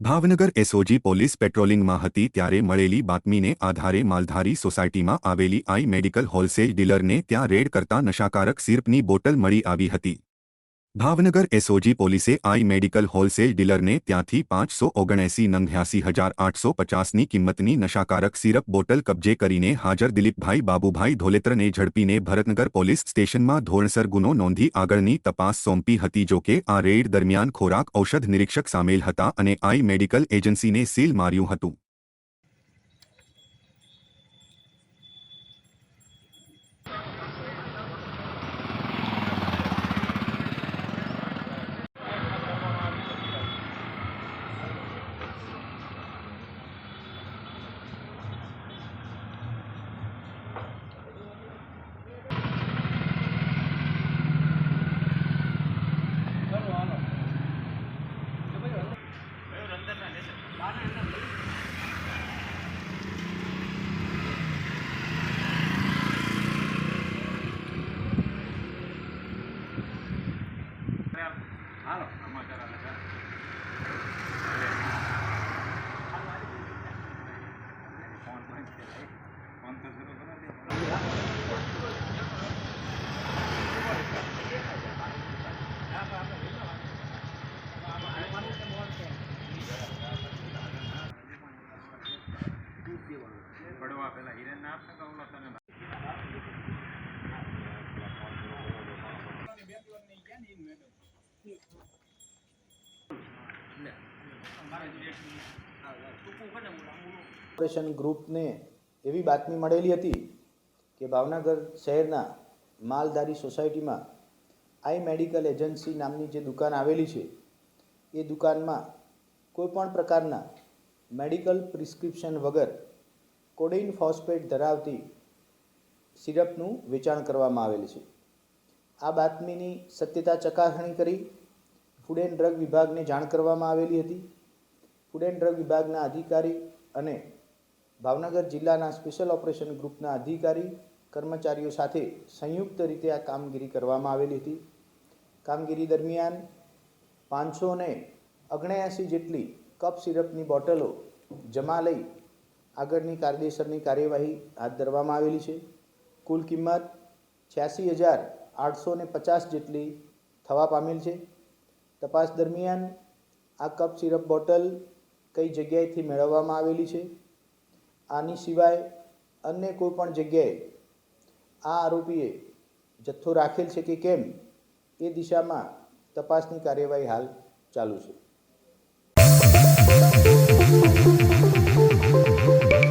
Bhavnagar SOG police પેટ્રોલિંગમાં હતી ત્યારે મળેલી બાતમીને આધારે માલધારી સોસાયટીમાં આવેલી આઈ મેડિકલ હોલસેલ ડીલરને ત્યાં રેડ કરતા નશાકારક સિરપની બોટલ મળી આવી હતી. ભાવનગર એસઓજી પોલીસે આઈ મેડિકલ હોલસેલ ડીલરને ત્યાંથી પાંચસો ઓગણએસી નંગ્યાસી હજાર આઠસો પચાસની કિંમતની નશાકારક સિરપ બોટલ કબજે કરીને હાજર દિલીપભાઈ બાબુભાઈ ધોલેત્રને ઝડપીને ભરતનગર પોલીસ સ્ટેશનમાં ધોરણસર ગુનો નોંધી આગળની તપાસ સોંપી હતી જોકે આ રેડ દરમિયાન ખોરાક ઔષધ નિરીક્ષક સામેલ હતા અને આઈ મેડિકલ એજન્સીને સીલ માર્યું હતું પેલા હિરેન ના આપશે કે ઓલો તને ઓપરેશન ગ્રુપને એવી બાતમી મળેલી હતી કે ભાવનગર શહેરના માલધારી સોસાયટીમાં આઈ મેડિકલ એજન્સી નામની જે દુકાન આવેલી છે, એ દુકાનમાં કોઈપણ પ્રકારના મેડિકલ પ્રિસ્ક્રિપ્શન વગર કોડેઇન ફોસ્ફેટ ધરાવતી સિરપનું વેચાણ કરવામાં આવેલ છે. આ બાતમીની સત્યતા ચકાસણી કરી ફૂડ એન્ડ ડ્રગ વિભાગને જાણ કરવામાં આવેલી હતી. ફૂડ એન્ડ ડ્રગ વિભાગના અધિકારી અને ભાવનગર જિલ્લાના સ્પેશિયલ ઓપરેશન ગ્રુપના અધિકારી, કર્મચારીઓ સાથે સંયુક્ત રીતે આ કામગીરી કરવામાં આવેલી હતી. કામગીરી દરમિયાન પાંચસો ને જેટલી કપ સિરપની બોટલો જમા લઈ આગળની કાયદેસરની કાર્યવાહી હાથ ધરવામાં આવેલી છે. કુલ કિંમત છ્યાસી હજાર આઠસો ને પચાસ જેટલી થવા પામેલ છે. તપાસ દરમિયાન આ કપ સિરપ બોટલ કઈ જગ્યાએથી મેળવવામાં આવેલી છે? આની સિવાય અન્ય કોઈ પણ જગ્યાએ આ આરોપીએ જથ્થો રાખેલ છે કે કેમ? એ દિશામાં તપાસની કાર્યવાહી હાલ ચાલુ છે.